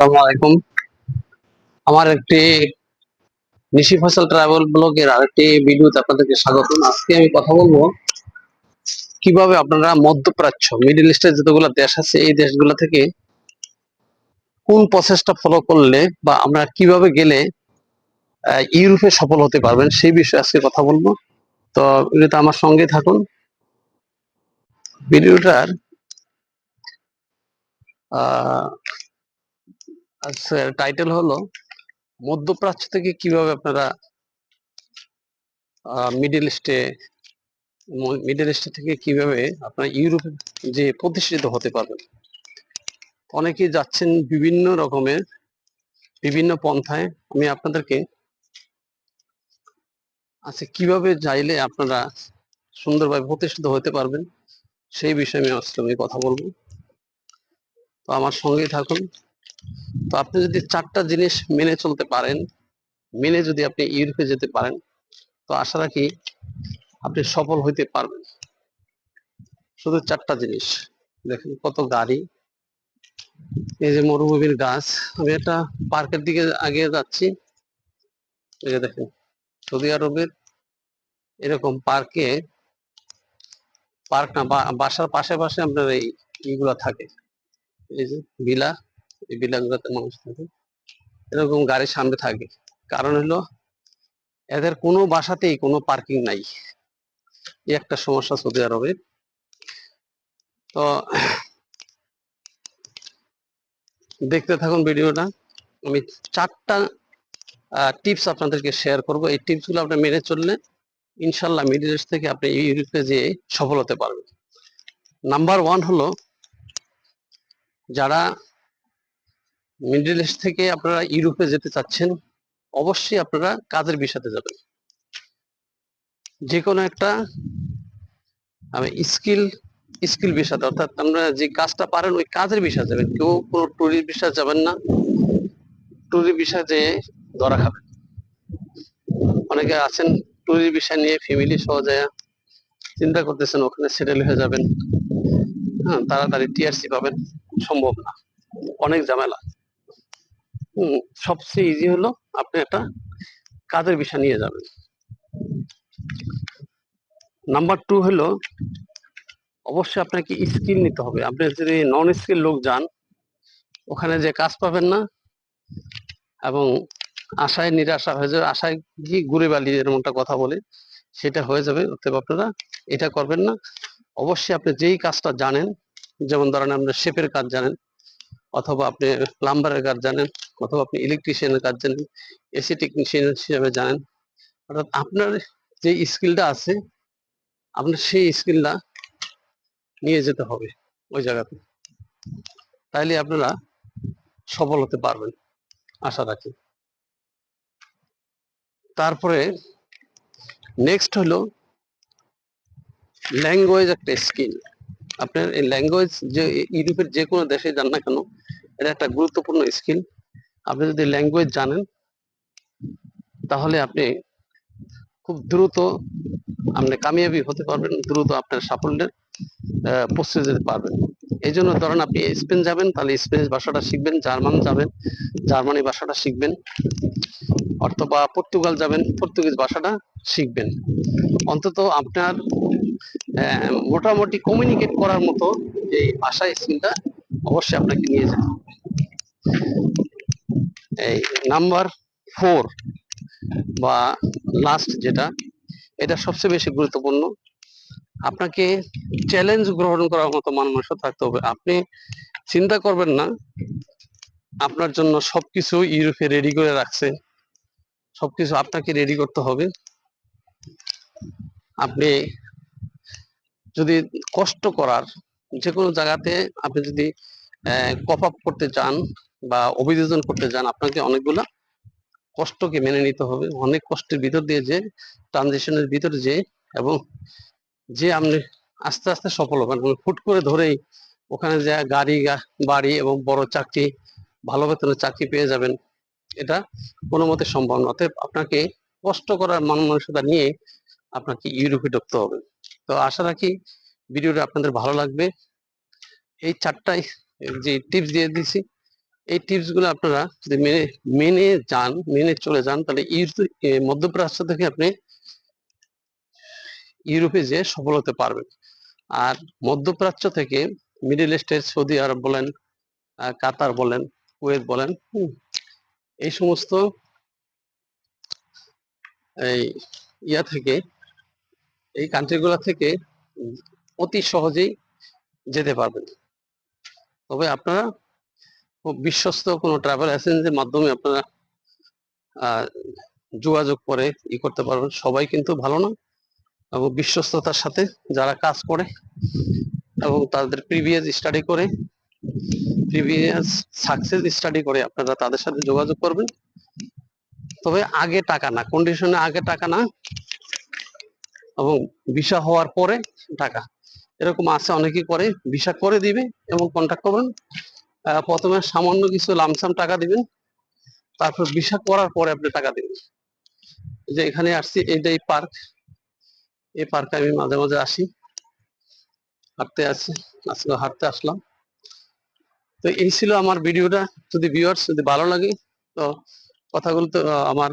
আসসালামু আলাইকুম। আমার একটি নিশি ফসল ট্রাভেল ব্লগের আরেকটি ভিডিওতে আপনাদেরকে স্বাগতম। আজকে আমি কথা বলব কীভাবে আপনারা মধ্যপ্রাচ্য মিডল ইস্টের যতগুলো দেশ আছে, এই দেশগুলো থেকে কোন প্রসেসটা ফলো করলে বা আমরা কীভাবে গেলে ইউরোপে সফল হতে পারবেন, সেই বিষয়ে আজকে কথা বলব। তো ভিডিওতে আমার সঙ্গে থাকুন। ভিডিওটার টাইটেল হলো মধ্যপ্রাচ্য থেকে কীভাবে আপনারা মিডল ইস্টে মিডল ইস্ট থেকে কীভাবে আপনারা ইউরোপে যে প্রতিষ্ঠিত হতে পারবেন? অনেকেই যাচ্ছেন বিভিন্ন রকমের, বিভিন্ন পন্থায়। আমি আপনাদেরকে আচ্ছা কীভাবে যাইলে আপনারা সুন্দরভাবে প্রতিষ্ঠিত হতে পারবেন, সেই বিষয়ে আমি আজকে আমি কথা বলব। তো আমার সঙ্গেই থাকুন। তো আপনি যদি চারটা জিনিস মেনে চলতে পারেন, মেনে যদি আপনি ইউরোপে যেতে পারেন, তো আশা রাখি আপনি সফল হইতে পারবেন। শুধু চারটা জিনিস। দেখেন কত গাড়ি। এই যে মরুভূমির গাছ। আমি একটা পার্কের দিকে আগে যাচ্ছি। এই যে দেখেন, সৌদি আরবের এরকম পার্কে পার্ক না বাসার পাশে পাশে আপনার এই ইগুলা থাকে। এই যে বিলা এই বিলাগুলোতে মানুষ থাকে। এরকম গাড়ির সামনে থাকে। কারণ হলো, এদের কোনো বাসাতেই কোনো পার্কিং নাই। একটা সমস্যা সৌদি আরবের। তো দেখতে থাকুন ভিডিওটা। আমি চারটা টিপস আপনাদেরকে শেয়ার করব। এই টিপসগুলো আপনি মেনে চললে ইনশাল্লাহ মিডল ইস্ট থেকে আপনি ইউরোপে যেয়ে সফল হতে পারবেন। নাম্বার ওয়ান হলো, যারা মিডল ইস্ট থেকে আপনারা ইউরোপে যেতে চাচ্ছেন, অবশ্যই আপনারা কাজের বিষয়তে যাবেন। যে কোনো একটা স্কিল স্কিল বিষয় অর্থাৎ আমরা যে কাজটা পারেন, ওই কাজের বিষয় যাবেন। কেউ কোনো টুরিস্ট বিষয় যাবেন না। টুরিস্ট বিষয় যে ধরা খাবেন। অনেকে আছেন টুরিস্ট বিষয় নিয়ে ফ্যামিলি সহ যায় চিন্তা করতেছেন, ওখানে সেটেল হয়ে যাবেন। হ্যাঁ তাড়াতাড়ি টিআরসি পাবেন। সম্ভব না। অনেক ঝামেলা। সবচেয়ে ইজি হলো আপনি একটা কাজের বিষয় নিয়ে যাবেন। নাম্বার টু হলো, অবশ্যই আপনাকে স্কিল নিতে হবে। আপনি যদি নন স্কিল লোক যান, ওখানে যে কাজ পাবেন না, এবং আশায় নিরাশা হয়ে যাবে, আশায় কি ঘুরে বালি এরকমটা কথা বলে, সেটা হয়ে যাবে, অতএব আপনারা এটা করবেন না। অবশ্যই আপনি যেই কাজটা জানেন, যেমন ধরেন আপনি শেপের কাজ জানেন, অথবা আপনি প্লাম্বারের কাজ জানেন অথবা আপনি ইলেকট্রিশিয়ানের কাজ জানেন এসি টেকনিশিয়ান হিসেবে জানেন। অর্থাৎ আপনার যে স্কিলটা আছে, আপনার সেই স্কিলটা নিয়ে যেতে হবে ওই জায়গাতে। তাইলে আপনারা সফল হতে পারবেন, আশা রাখি। তারপরে নেক্সট হলো ল্যাঙ্গুয়েজ একটা স্কিল আপনার এই ল্যাঙ্গুয়েজ যে ইউরোপের যে কোনো দেশে যান না কেন, এটা একটা গুরুত্বপূর্ণ স্কিল আপনি যদি ল্যাঙ্গুয়েজ জানেন, তাহলে আপনি খুব দ্রুত আপনি কামিয়াবি হতে পারবেন, দ্রুত আপনার সাফল্যের পৌঁছে যেতে পারবেন। এই জন্য ধরেন আপনি স্পেন যাবেন, তাহলে স্পেনিশ ভাষাটা শিখবেন, জার্মান যাবেন, জার্মানি ভাষাটা শিখবেন, অথবা পর্তুগাল যাবেন, পর্তুগিজ ভাষাটা শিখবেন। অন্তত আপনার মোটামুটি কমিউনিকেট করার মতো এই ভাষা স্কিলটা অবশ্যই আপনাকে নিয়ে যেতে হবে। এই নাম্বার ফোর বা লাস্ট যেটা, এটা সবচেয়ে বেশি গুরুত্বপূর্ণ। আপনাকে চ্যালেঞ্জ গ্রহণ করার মতো মানুষ থাকতে হবে। আপনি চিন্তা করবেন না, আপনার জন্য সবকিছু ইউরোপে রেডি করে রাখছে। সবকিছু আপনাকে রেডি করতে হবে। আপনি যদি কষ্ট করার যে কোনো জায়গাতে আপনি যদি কপ আপ করতে চান বা অভিযোজন করতে যান, আপনাকে অনেকগুলা কষ্টকে মেনে নিতে হবে। অনেক কষ্টের ভিতর দিয়ে যে ট্রানজিশনের ভিতরে যে এবং যে আপনি আস্তে আস্তে সফল হবেন। ফুট করে ধরেই ওখানে যে গাড়ি বাড়ি এবং বড় চাকরি, ভালো বেতনের চাকরি পেয়ে যাবেন। এটা কোনো মতে সম্ভব না। আপনাকে কষ্ট করার মান মানসিকতা নিয়ে আপনাকে ইউরোপে ঢুকতে হবে। তো আশা রাখি ভিডিওটা আপনাদের ভালো লাগবে। এই চারটাই যে টিপস দিয়ে দিছি। এই টিপসগুলো আপনারা যদি মেনে মেনে যান, মেনে চলে যান, তাহলে মধ্যপ্রাচ্য থেকে আপনি ইউরোপে যেয়ে সফল হতে পারবেন। আর মধ্যপ্রাচ্য থেকে মিডল ইস্টের সৌদি আরব বলেন কাতার বলেন, কুয়েত বলেন এই সমস্ত এই ইয়া থেকে, এই কান্ট্রিগুলো থেকে অতি সহজেই যেতে পারবেন। তবে আপনারা বিশ্বস্ত কোনো ট্রাভেল এজেন্সির মাধ্যমে আপনারা যোগাযোগ করে ই করতে পারবেন। সবাই কিন্তু ভালো না। এবং বিশ্বস্ততার সাথে যারা কাজ করে এবং তাদের প্রিভিয়াস স্টাডি করে প্রিভিয়াস সাকসেস স্টাডি করে আপনারা তাদের সাথে যোগাযোগ করবেন। তবে আগে টাকা না কন্ডিশনে আগে টাকা না এবং ভিসা হওয়ার পরে টাকা। এরকম আছে, অনেকেই করে ভিসা করে দিবে এবং কন্ট্যাক্ট করবেন। প্রথমে সামান্য কিছু লামসাম টাকা দিবেন। তারপর ভিসা করার পরে আপনি টাকা দিবেন। যে এখানে আসছি, এইটা এই পার্ক এই পার্কে আমি মাঝে মাঝে আসি। হাঁটতে আসি, আজকে হাঁটতে আসলাম। তো এই ছিল আমার ভিডিওটা। যদি ভিউয়ার্স যদি ভালো লাগে, তো কথাগুলো তো আমার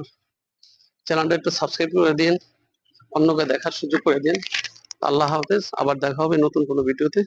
চ্যানেলটা একটু সাবস্ক্রাইব করে দিন। অন্যকে দেখার সুযোগ করে দিন। আল্লাহ হাফেজ। আবার দেখা হবে নতুন কোনো ভিডিওতে।